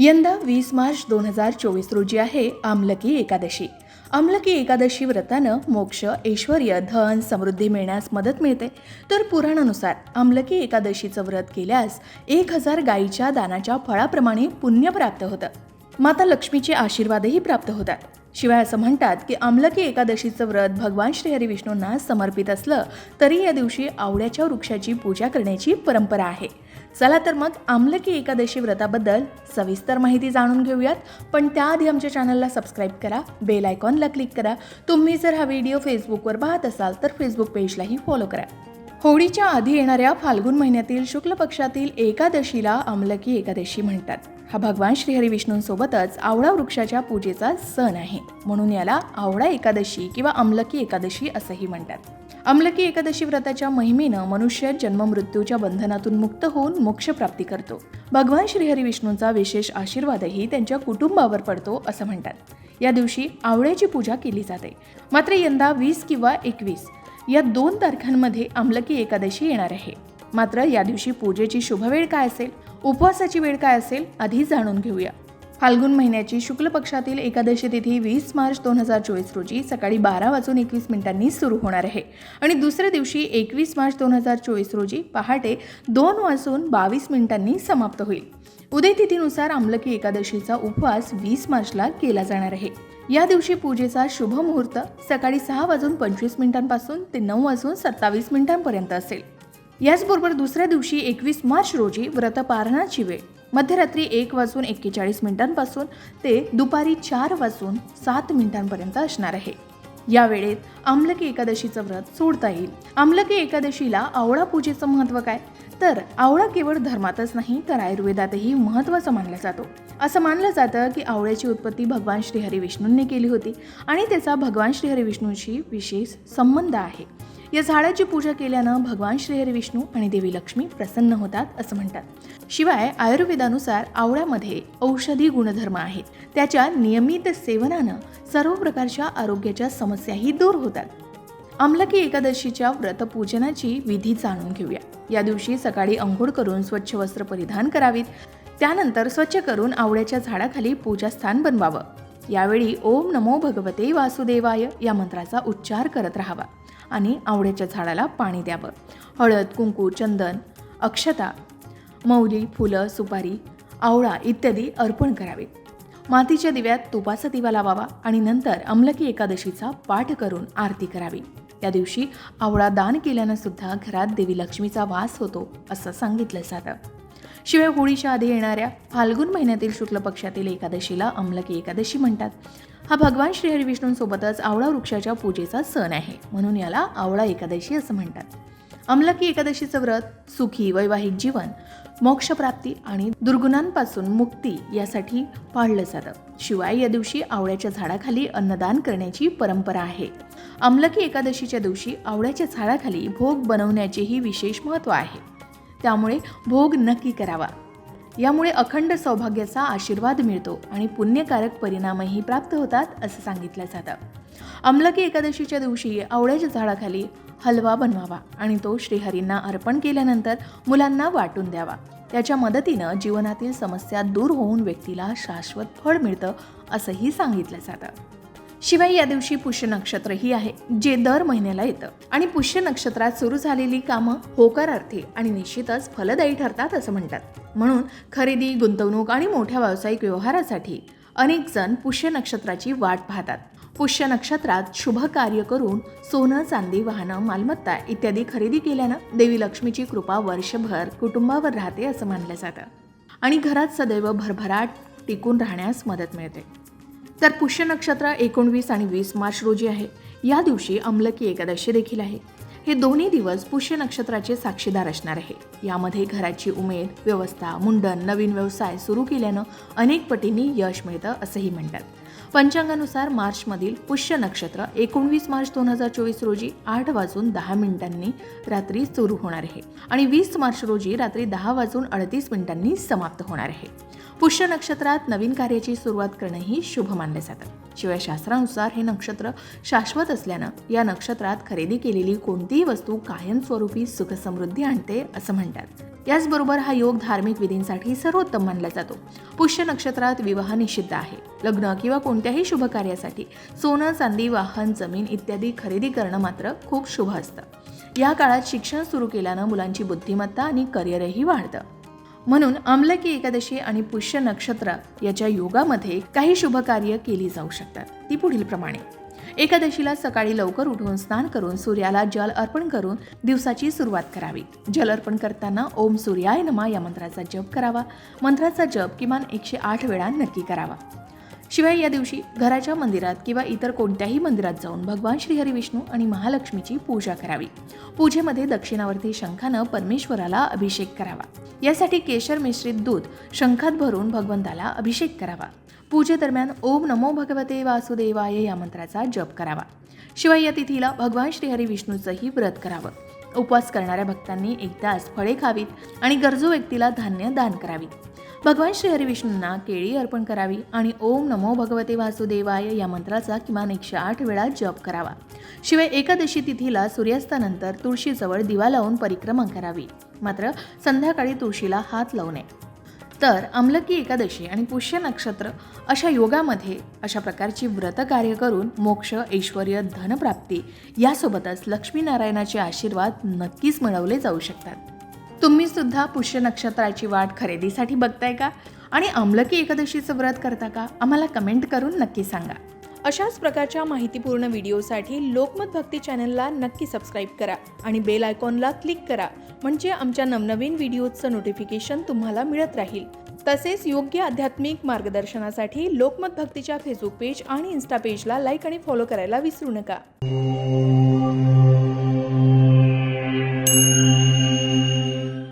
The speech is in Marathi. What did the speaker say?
यंदा वीस मार्च दोन हजार चोवीस रोजी आहे आमलकी एकादशी. आमलकी एकादशी व्रतानं मोक्ष ऐश्वर धन समृद्धी मिळण्यास मदत मिळते. तर पुराणानुसार आमलकी एकादशीचं व्रत केल्यास एक हजार गायीच्या दानाच्या फळाप्रमाणे पुण्य प्राप्त होतं. माता लक्ष्मीचे आशीर्वादही प्राप्त होतात. शिवाय असं म्हणतात की आमलकी एकादशीचं व्रत भगवान श्रीहरी विष्णूंना समर्पित असलं तरी या दिवशी आवड्याच्या वृक्षाची पूजा करण्याची परंपरा आहे. चला तर मग आमलकी एकादशी व्रताबद्दल सविस्तर माहिती जाणून घेऊयात. पण त्याआधी आमच्या चॅनलला सबस्क्राईब करा बेल आयकॉनला क्लिक करा. तुम्ही जर हा व्हिडिओ फेसबुकवर पाहत असाल तर फेसबुक पेजलाही फॉलो करा. होळीच्या आधी येणाऱ्या फाल्गुन महिन्यातील शुक्ल पक्षातील एकादशीला आमलकी एकादशी म्हणतात. हा भगवान श्रीहरी विष्णूंसोबतच आवळा वृक्षाच्या पूजेचा सण आहे. म्हणून याला आवळा एकादशी किंवा अमलकी एकादशी असंही म्हणतात. अमलकी एकादशी व्रताच्या महिमेनं मनुष्य जन्ममृत्यूच्या बंधनातून मुक्त होऊन मोक्षप्राप्ती करतो. भगवान श्रीहरी विष्णूंचा विशेष आशीर्वादही त्यांच्या कुटुंबावर पडतो असं म्हणतात. या दिवशी आवळ्याची पूजा केली जाते. मात्र यंदा वीस किंवा एकवीस या दोन तारखांमध्ये आमलकी एकादशी येणार आहे. मात्र या दिवशी पूजेची शुभवेळ काय असेल उपवासाची वेळ काय असेल आधी जाणून घेऊया. फाल्गुन महिन्याची शुक्ल पक्षातील एकादशी तिथी वीस मार्च दोन हजार चोवीस रोजी सकाळी बारा वाजून एकवीस मिनिटांनी सुरू होणार आहे. आणि दुसऱ्या दिवशी एकवीस मार्च दोन हजार चोवीस रोजी पहाटे दोन वाजून बावीस मिनिटांनी समाप्त होईल. उदय तिथीनुसार आमलकी एकादशीचा उपवास वीस मार्चला केला जाणार आहे. या दिवशी पूजेचा शुभ मुहूर्त सकाळी सहा वाजून पंचवीस मिनिटांपासून ते नऊ वाजून सत्तावीस मिनिटांपर्यंत असेल. याचबरोबर दुसऱ्या दिवशी एकवीस मार्च रोजी व्रतपारणाची वेळ मध्यरात्री एक वाजून एक्केचाळीस मिनिटांपासून ते दुपारी चार वाजून सात मिनिटांपर्यंत असणार आहे. या वेळेत आमलकी एकादशीचं व्रत सोडता येईल. आमलकी एकादशीला आवळा पूजेचं महत्त्व काय? तर आवळा केवळ धर्मातच नाही तर आयुर्वेदातही महत्त्वाचं मानला जातो. असं मानलं जातं की आवळ्याची उत्पत्ती भगवान श्रीहरी विष्णूंनी केली होती आणि त्याचा भगवान श्रीहरी विष्णूंशी विशेष संबंध आहे. या झाडाची पूजा केल्यानं भगवान श्रीहरी विष्णू आणि देवी लक्ष्मी प्रसन्न होतात असं म्हणतात. शिवाय आयुर्वेदानुसार आवळ्यामध्ये औषधी गुणधर्म आहेत. त्याच्या नियमित सेवनानं सर्व प्रकारच्या आरोग्याच्या समस्याही दूर होतात. आमलकी एकादशीच्या व्रतपूजनाची विधी जाणून घेऊया. या दिवशी सकाळी अंघोळ करून स्वच्छ वस्त्र परिधान करावीत. त्यानंतर स्वच्छ करून आवळ्याच्या झाडाखाली पूजास्थान बनवावं. यावेळी ओम नमो भगवते वासुदेवाय या मंत्राचा उच्चार करत राहावा आणि आवळ्याच्या झाडाला पाणी द्यावं. हळद कुंकू चंदन अक्षता मौली फुलं सुपारी आवळा इत्यादी अर्पण करावेत. मातीच्या दिव्यात तुपाचा दिवा लावावा आणि नंतर अमलकी एकादशीचा पाठ करून आरती करावी. या दिवशी आवळा दान केल्यानं सुद्धा घरात देवी लक्ष्मीचा वास होतो असं सांगितलं जातं. शिवाय होळीच्या आधी येणाऱ्या फाल्गुन महिन्यातील शुक्ल पक्षातील एकादशीला अमलकी एकादशी म्हणतात. हा भगवान श्रीहरिविष्णूंसोबतच आवळा वृक्षाच्या पूजेचा सण आहे. म्हणून याला आवळा एकादशी असं म्हणतात. अमलकी एकादशीचं व्रत सुखी वैवाहिक जीवन मोक्षप्राप्ती आणि दुर्गुणांपासून मुक्ती यासाठी पाळलं जातं. शिवाय या दिवशी आवळ्याच्या झाडाखाली अन्नदान करण्याची परंपरा आहे. अमलकी एकादशीच्या दिवशी आवळ्याच्या झाडाखाली भोग बनवण्याचेही विशेष महत्त्व आहे. त्यामुळे भोग नक्की करावा. यामुळे अखंड सौभाग्याचा आशीर्वाद मिळतो आणि पुण्यकारक परिणामही प्राप्त होतात असं सांगितलं जातं. अमलकी एकादशीच्या दिवशी आवळ्याच्या झाडाखाली हलवा बनवावा आणि तो श्रीहरींना अर्पण केल्यानंतर मुलांना वाटून द्यावा. त्याच्या मदतीनं जीवनातील समस्या दूर होऊन व्यक्तीला शाश्वत फळ मिळतं असंही सांगितलं जातं. शिवाय या दिवशी पुष्य नक्षत्रही आहे जे दर महिन्याला येतं. आणि पुष्य नक्षत्रात सुरू झालेली कामं होकारार्थी आणि निश्चितच फलदायी ठरतात असं म्हणतात. म्हणून खरेदी गुंतवणूक आणि मोठ्या व्यावसायिक व्यवहारासाठी अनेक जण पुष्य नक्षत्राची वाट पाहतात. पुष्य नक्षत्रात शुभ कार्य करून सोनं चांदी वाहनं मालमत्ता इत्यादी खरेदी केल्यानं देवी लक्ष्मीची कृपा वर्षभर कुटुंबावर राहते असं मानलं जातं. आणि घरात सदैव भरभराट टिकून राहण्यास मदत मिळते. तर पुष्य नक्षत्र एकोणवीस आणि वीस मार्च रोजी आहे. या दिवशी अमलकी एकादशी देखील आहे. हे दोन्ही दिवस पुष्य नक्षत्राचे साक्षीदार असणार आहे. यामध्ये घराची उमेद व्यवस्था मुंडन नवीन व्यवसाय सुरू केल्यानं अनेक पटींनी यश मिळतं असंही म्हणतात. पंचांगानुसार मार्चमधील पुष्य नक्षत्र एकोणवीस मार्च दोन हजार चोवीस रोजी आठ वाजून दहा मिनिटांनी रात्री सुरू होणार आहे आणि वीस मार्च रोजी रात्री दहा वाजून अडतीस मिनिटांनी समाप्त होणार आहे. पुष्य नक्षत्रात नवीन कार्याची सुरुवात करणंही शुभ मानले जातं. शिवाय शास्त्रानुसार हे नक्षत्र शाश्वत असल्यानं या नक्षत्रात खरेदी केलेली कोणतीही वस्तू कायमस्वरूपी सुखसमृद्धी आणते असं म्हणतात. याचबरोबर हा योग धार्मिक विधींसाठी सर्वोत्तम मानला जातो. पुष्य नक्षत्रात विवाह निषिद्ध आहे. लग्न किंवा कोणत्याही शुभ कार्यासाठी सोनं चांदी वाहन जमीन इत्यादी खरेदी करणं मात्र खूप शुभ असतं. या काळात शिक्षण सुरू केल्यानं मुलांची बुद्धिमत्ता आणि करिअरही वाढतं. म्हणून आमलकी एकादशी आणि पुष्य नक्षत्र याच्या योगामध्ये काही शुभ कार्य केली जाऊ शकतात. ती पुढील प्रमाणे. एकादशीला सकाळी लवकर उठून स्नान करून सूर्याला जल अर्पण करून दिवसाची सुरुवात करावी. जल अर्पण करताना ओम सूर्याय नमा या मंत्राचा जप करावा. मंत्राचा जप किमान एकशे आठ वेळा नक्की करावा. शिवाय या दिवशी घराच्या मंदिरात किंवा इतर कोणत्याही मंदिरात जाऊन भगवान श्रीहरी विष्णू आणि महालक्ष्मीची पूजा करावी. पूजेमध्ये दक्षिणावर्ती शंखानं परमेश्वराला अभिषेक करावा. यासाठी केशर मिश्रित दूध शंखात भरून भगवंताला अभिषेक करावा. पूजेदरम्यान ओम नमो भगवते वासुदेवाय या मंत्राचा जप करावा. शिवाय या तिथीला भगवान श्रीहरी विष्णूचंही व्रत करावं. उपवास करणाऱ्या भक्तांनी एक तास फळे खावीत आणि गरजू व्यक्तीला धान्य दान करावीत भगवान श्री हरिविष्णूंना केळी अर्पण करावी आणि ओम नमो भगवते वासुदेवाय या मंत्राचा किमान एकशे आठ वेळा जप करावा. शिवाय एकादशी तिथीला सूर्यास्तानंतर तुळशीजवळ दिवा लावून परिक्रमा करावी. मात्र संध्याकाळी तुळशीला हात लावू नये. तर अमलकी एकादशी आणि पुष्य नक्षत्र अशा योगामध्ये अशा प्रकारची व्रत कार्य करून मोक्ष ऐश्वर धनप्राप्ती यासोबतच लक्ष्मीनारायणाचे आशीर्वाद नक्कीच मिळवले जाऊ शकतात. तुम्ही सुद्धा पुष्य नक्षत्राची वाट खरेदीसाठी बघताय का? आणि अमलकी एकादशीचं व्रत करता का? आम्हाला कमेंट करून नक्की सांगा. अशाच प्रकारच्या माहितीपूर्ण व्हिडिओसाठी लोकमत भक्ती चॅनलला नक्की सबस्क्राईब करा आणि बेल आयकॉनला क्लिक करा म्हणजे आमच्या नवनवीन व्हिडिओचं नोटिफिकेशन तुम्हाला मिळत राहील. तसेच योग्य आध्यात्मिक मार्गदर्शनासाठी लोकमत भक्तीच्या फेसबुक पेज आणि इन्स्टा पेजला लाईक आणि फॉलो करायला विसरू नका.